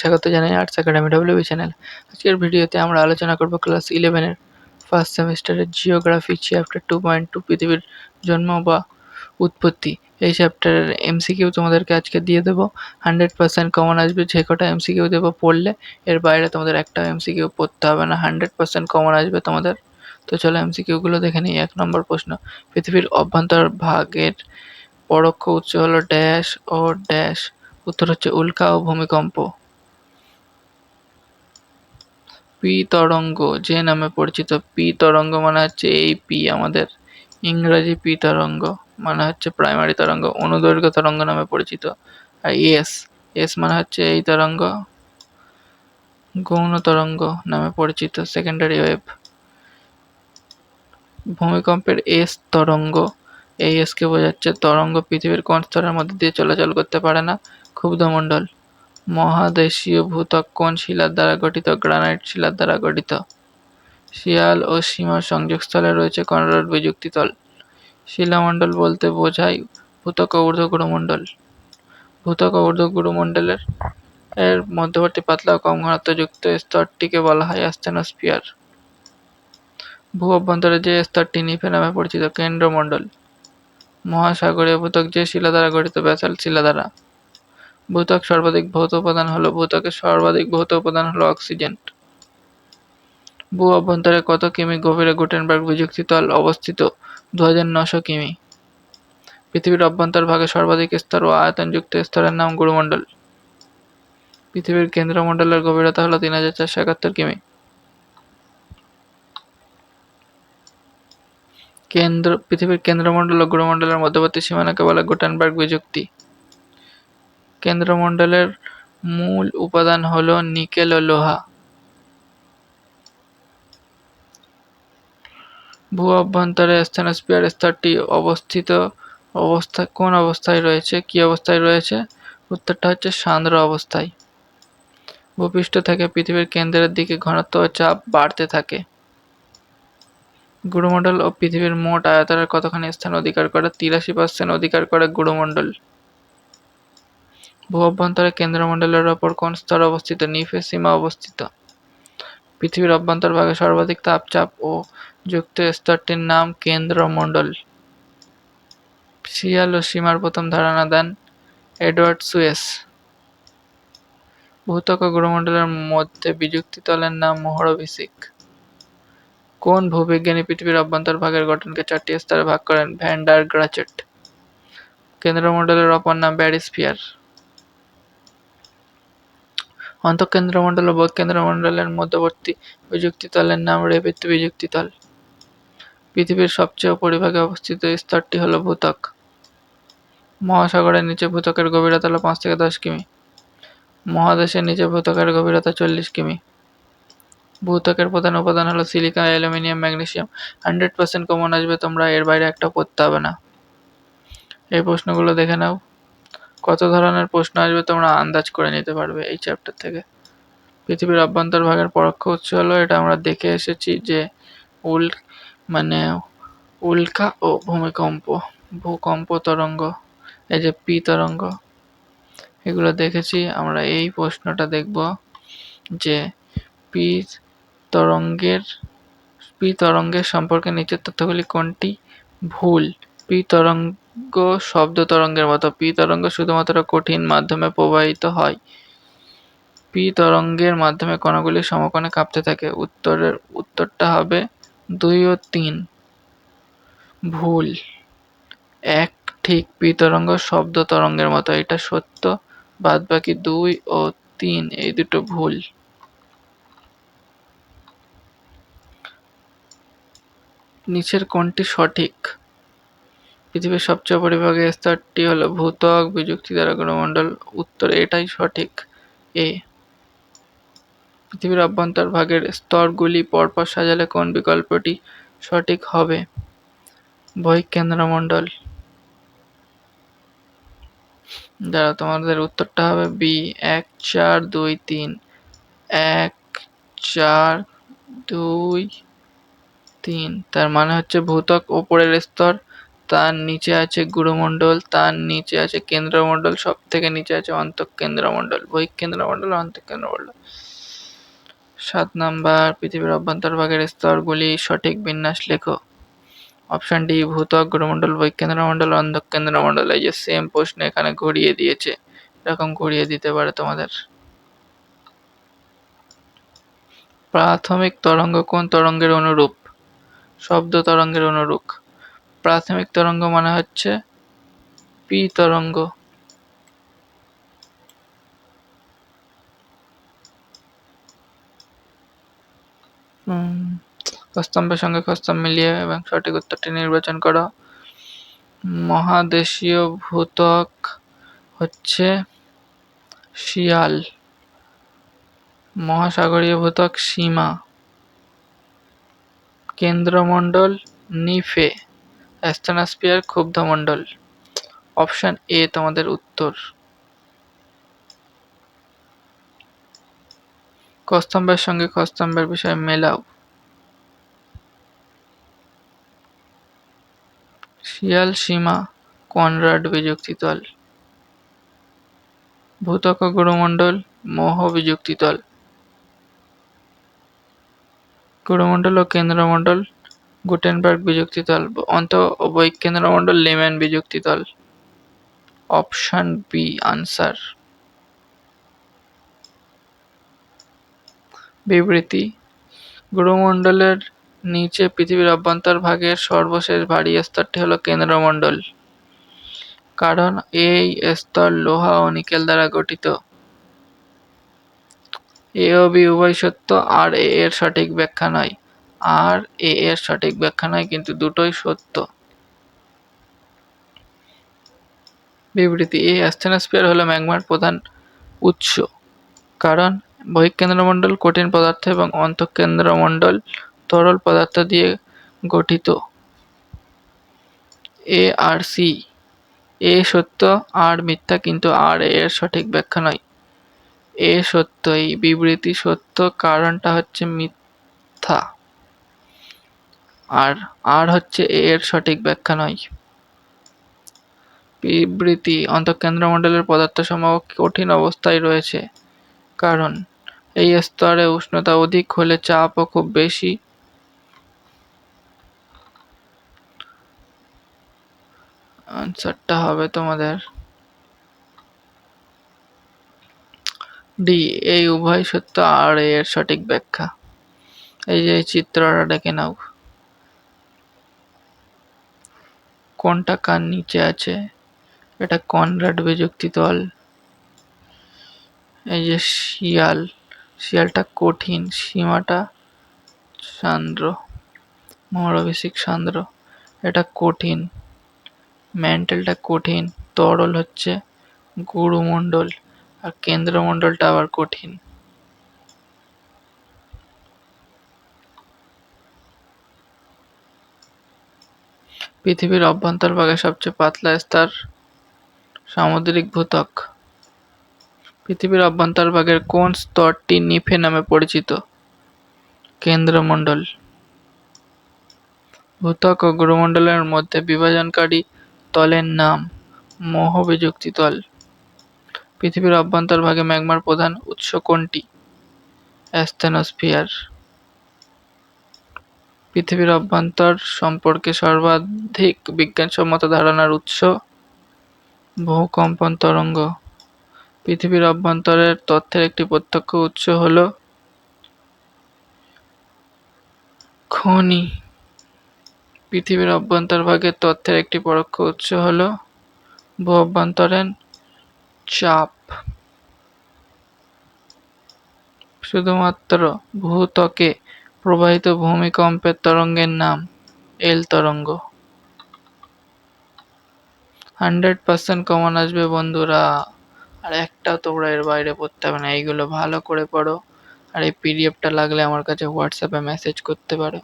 স্বাগত জানাই arts academy WB channel আজকের ভিডিওতে আমরা আলোচনা করব ক্লাস ইলেভেনের ফার্স্ট সেমিস্টারের geography chapter two point two পৃথিবীর জন্ম বা উৎপত্তি। এই চ্যাপ্টারের এমসিকিউ তোমাদেরকে আজকে দিয়ে দেবো। হান্ড্রেড পার্সেন্ট কমন আসবে, যে কটা এমসিকিউ দেবো পড়লে, এর বাইরে তোমাদের একটা এমসিকিউ পড়তে হবে না। হান্ড্রেড পার্সেন্ট কমন আসবে তোমাদের। তো চলো এমসিকিউগুলো দেখে নিই। এক নম্বর প্রশ্ন, পৃথিবীর অভ্যন্তর ভাগের পরোক্ষ উৎস হলো ড্যাশ ও ড্যাশ উত্তর হচ্ছে উল্কা ও ভূমিকম্প। পি তরঙ্গ যে নামে পরিচিত পি তরঙ্গ মানে হচ্ছে এই পি আমাদের ইংরাজি পি তরঙ্গ মানে হচ্ছে প্রাইমারি তরঙ্গ, অনুদৈর্ঘ্য তরঙ্গ নামে পরিচিত। আর এস এস মানে হচ্ছে এই তরঙ্গ, গৌণ তরঙ্গ নামে পরিচিত সেকেন্ডারি ওয়েভ ভূমিকম্পের এস তরঙ্গ, এই এসকে বোঝাচ্ছে তরঙ্গ পৃথিবীর কোন স্তরের মধ্যে দিয়ে চলাচল করতে পারে না, ক্ষুব্ধমণ্ডল। মহাদেশীয় ভূত্বক কোন শিলার দ্বারা গঠিত? গ্রানাইট শিলার দ্বারা গঠিত। শিয়াল ও সীমার সংযোগস্থলে রয়েছে কনরাড বিযুক্তিতল শিলামণ্ডল বলতে বোঝায় ভূত্বক ও ঊর্ধ্বগুরুমণ্ডল ভূতক ও ঊর্ধ্বগুরুমণ্ডলের এর মধ্যবর্তী পাতলা ও কম ঘনত্বযুক্ত স্তরটিকে বলা হয় অ্যাস্টেনোস্ফিয়ার ভূ অভ্যন্তরে যে স্তরটি নিফে নামে পরিচিত, কেন্দ্রমণ্ডল। মহাসাগরীয় ভূতক যে শিলা দ্বারা গঠিত ব্যাসাল্ট শিলা দ্বারা। ভূত্বক সর্বাধিক ভৌত উপাদান হলো ভূত্বকের সর্বাধিক ভৌত উপাদান হলো অক্সিজেন। ভূ অভ্যন্তরে কত কিমি গভীরে গুটেনবার্গ বিযুক্তি তল অবস্থিত? দু হাজার নশো কিমি। পৃথিবীর অভ্যন্তরভাগে সর্বাধিক স্তর ও আয়তনযুক্ত স্তরের নাম গুরুমণ্ডল। পৃথিবীর কেন্দ্রমণ্ডলের গভীরতা হলো তিন হাজার চারশো একাত্তর কিমি। কেন্দ্র পৃথিবীর কেন্দ্রমণ্ডল ও গুরুমণ্ডলের মধ্যবর্তী সীমানাকে বলে গুটেনবার্গ বিযুক্তি। কেন্দ্রমণ্ডলের মূল উপাদান হল নিকেল ও লোহা। ভূ অভ্যন্তরে স্থেনোস্ফিয়ার স্তরটি অবস্থিত অবস্থা, কোন অবস্থায় রয়েছে, কি অবস্থায় রয়েছে? উত্তরটা হচ্ছে সান্দ্র অবস্থায়। ভূপৃষ্ঠ থেকে পৃথিবীর কেন্দ্রের দিকে ঘনত্ব ও চাপ বাড়তে থাকে। গুরুমণ্ডল ও পৃথিবীর মোট আয়তনের কতখানি স্থান অধিকার করে? তিরাশি পার্সেন্ট অধিকার করে গুরুমণ্ডল। ভূ অভ্যন্তরে কেন্দ্রমণ্ডলের ওপর কোন স্তর অবস্থিত নিফে সীমা অবস্থিত? পৃথিবীর অভ্যন্তরভাগে সর্বাধিক তাপচাপ ও যুক্ত স্তরটির নাম কেন্দ্রমণ্ডল। শিয়াল ও সীমার প্রথম ধারণা দেন এডওয়ার্ড সুয়েস। ভূত্বক ও গুরুমণ্ডলের মধ্যে বিযুক্তি তলের নাম মোহরভিসিক। কোন ভূবিজ্ঞানী পৃথিবীর অভ্যন্তরভাগের গঠনকে চারটি স্তরে ভাগ করেন? ভ্যান্ডার গ্রাচেট। কেন্দ্রমণ্ডলের অপর নাম ব্যারিস্ফিয়ার। অন্তঃকেন্দ্রমণ্ডল ও বহিঃকেন্দ্রমণ্ডলের মধ্যবর্তী বিযুক্তিতলের নাম রেভিত বিযুক্তিতল। পৃথিবীর সবচেয়ে উপরিভাগে অবস্থিত স্তরটি হল ভূত্বক। মহাসাগরের নিচে ভূত্বকের গভীরতা হল পাঁচ থেকে দশ কিমি। মহাদেশের নিচে ভূত্বকের গভীরতা চল্লিশ কিমি। ভূত্বকের প্রধান উপাদান হলো silica, aluminium, magnesium. Hundred percent common আসবে তোমরা, এর বাইরে একটা পড়তে হবে না। এই প্রশ্নগুলো দেখে নাও। কত ধরনের প্রশ্ন আসবে তোমরা আন্দাজ করে নিতে পারবে এই চ্যাপ্টার থেকে। পৃথিবীর অভ্যন্তর ভাগের পরোক্ষ উৎস হলো, এটা আমরা দেখে এসেছি যে উল মানে উল্কা ও ভূমিকম্প, ভূকম্প তরঙ্গ, এই যে পি তরঙ্গ, এগুলো দেখেছি। আমরা এই প্রশ্নটা দেখব যে পি তরঙ্গের পি তরঙ্গের সম্পর্কে নিচের তথ্যগুলি কোনটি? ভুল। পি তরঙ্গ শব্দ তরঙ্গের মতো। পি তরঙ্গ শুধুমাত্র কঠিন মাধ্যমে প্রবাহিত হয়। পি তরঙ্গের মাধ্যমে কণাগুলি সমকোণে কাঁপতে থাকে। উত্তরের উত্তরটা হবে দুই ও তিন। ভুল। এক ঠিক পি তরঙ্গ শব্দ তরঙ্গের মতো। এটা সত্য। বাদ বাকি দুই ও তিন, এই দুটো ভুল। নিচের কোনটি সঠিক। পৃথিবীর সবচেয়ে পরিভাগের স্তরটি হল ভূত্বক বিযুক্তি দ্বারা গ্রহমণ্ডল উত্তর এটাই সঠিক, এ। পৃথিবীর অভ্যন্তর ভাগের স্তরগুলি পরপর সাজালে কোন বিকল্পটি সঠিক হবে? বহিঃকেন্দ্রমণ্ডল। দ্বারা তোমাদের উত্তরটা হবে বি এক, চার, দুই, তিন। এক, চার, দুই, তিন। তার মানে হচ্ছে ভূত্বক ওপরের স্তর তার নিচে আছে গুরুমণ্ডল, তার নিচে আছে কেন্দ্রমণ্ডল সব থেকে নিচে আছে অন্তঃকেন্দ্রমণ্ডল, বহিঃকেন্দ্রমণ্ডল, অন্তঃকেন্দ্রমণ্ডল। সাত নাম্বার, পৃথিবীর অভ্যন্তরভাগের স্তরগুলি সঠিক বিন্যাস লেখো। অপশন ডি ভূত্বক, গুরুমণ্ডল, বহিঃকেন্দ্রমণ্ডল, অন্তঃকেন্দ্রমণ্ডল। এই যে সেম প্রশ্ন এখানে ঘুরিয়ে দিয়েছে, এরকম ঘুরিয়ে দিতে পারে তোমাদের। প্রাথমিক তরঙ্গ কোন তরঙ্গের অনুরূপ? শব্দ তরঙ্গের অনুরূপ। প্রাথমিক তরঙ্গ মানে হচ্ছে পি তরঙ্গ। কস্তম্ভের সঙ্গে কস্তম্ভ মিলিয়ে এবং সঠিক উত্তরটি নির্বাচন করো। মহাদেশীয় ভূতক হচ্ছে শিয়াল। মহাসাগরীয় ভূতক সীমা। কেন্দ্রমণ্ডল নিফে। অ্যাস্থানাস্পিয়ার ক্ষুব্ধমণ্ডল। অপশান এ তোমাদের উত্তর। কস্তম্ভের সঙ্গে কস্তম্ভের বিষয়ে মেলাও। শিয়াল সীমা, কনরাড বিযুক্তিতল। ভূতক গুরুমণ্ডল, মোহ বিযুক্তিতল। গুরুমণ্ডল ও কেন্দ্রমণ্ডল গুটেনবার্গ বিযুক্তিতল অন্ত ও বৈকেন্দ্রমণ্ডল লেম্যান বিযুক্তিতল অপশান বি আনসার। বিবৃতি গ্রহমণ্ডলের নিচে পৃথিবীর অভ্যন্তর ভাগের সর্বশেষ ভারী স্তরটি হলো কেন্দ্রমণ্ডল। কারণ এই স্তর লোহা ও নিকেল দ্বারা গঠিত। এ ও বি উভয় সত্য, আর এ এর সঠিক ব্যাখ্যা নয়। আর এ এর সঠিক ব্যাখ্যা নয়, কিন্তু দুটোই সত্য। বিবৃতি এই অ্যাস্থেনোস্ফিয়ার হলো ম্যাগমার প্রধান উৎস, কারণ বহিঃকেন্দ্রমণ্ডল কঠিন পদার্থ এবং অন্তঃকেন্দ্রমণ্ডল তরল পদার্থ দিয়ে গঠিত। এ আর সি, এ সত্য, আর মিথ্যা, কিন্তু আর এর সঠিক ব্যাখ্যা নয়। এ সত্য এই বিবৃতি সত্য, কারণটা হচ্ছে মিথ্যা। আর আর হচ্ছে এর সঠিক ব্যাখ্যা নয়। বিবৃতি, অন্তঃকেন্দ্রমণ্ডলের পদার্থসমূহ কঠিন অবস্থায় রয়েছে। কারণ, এই স্তরে উষ্ণতা অধিক হলে চাপও খুব বেশি। আনসারটা হবে তোমাদের। ডি, এই উভয় সত্য আর এর সঠিক ব্যাখ্যা। এই যে চিত্রটা ডেকে নাও। কোনটা কার নিচে আছে? এটা কনরাড বিযুক্তি তল এই যে শিয়াল, শিয়ালটা কঠিন, সীমাটা সান্দ্র মহারভিষিক সান্দ্র এটা কঠিন, ম্যান্টেলটা কঠিন, তরল হচ্ছে গুরুমণ্ডল, আর কেন্দ্রমণ্ডলটা আবার কঠিন। পৃথিবীর অভ্যন্তরভাগে সবচেয়ে পাতলা স্তর সামুদ্রিক ভূত্বক। পৃথিবীর অভ্যন্তরভাগের কোন স্তরটি নিফে নামে পরিচিত? কেন্দ্রমণ্ডল। ভূত্বক ও গুরুমণ্ডলের মধ্যে বিভাজনকারী তলের নাম মোহ বিযুক্তি তল। পৃথিবীর অভ্যন্তরভাগে ম্যাগমার প্রধান উৎস কোনটি? অ্যাস্থেনোস্ফিয়ার। পৃথিবীর অভ্যন্তর সম্পর্কে সর্বাধিক বিজ্ঞানসম্মত ধারণার উৎস ভূকম্পন তরঙ্গ। পৃথিবীর অভ্যন্তরের তথ্যের একটি প্রত্যক্ষ উৎস হল খনি। পৃথিবীর অভ্যন্তরভাগের তথ্যের একটি পরোক্ষ উৎস হল ভূ অভ্যন্তরীণ চাপ। শুধুমাত্র ভূত্বকে প্রবাহিত ভূমিকম্পের তরঙ্গের নাম এল তরঙ্গ। হান্ড্রেড পার্সেন্ট কমন আসবে বন্ধুরা। আর একটাও তোমরা এর বাইরে পড়তে হবে না, এইগুলো ভালো করে পড়ো। আর এই পিডিএফটা লাগলে আমার কাছে হোয়াটসঅ্যাপে মেসেজ করতে পারো।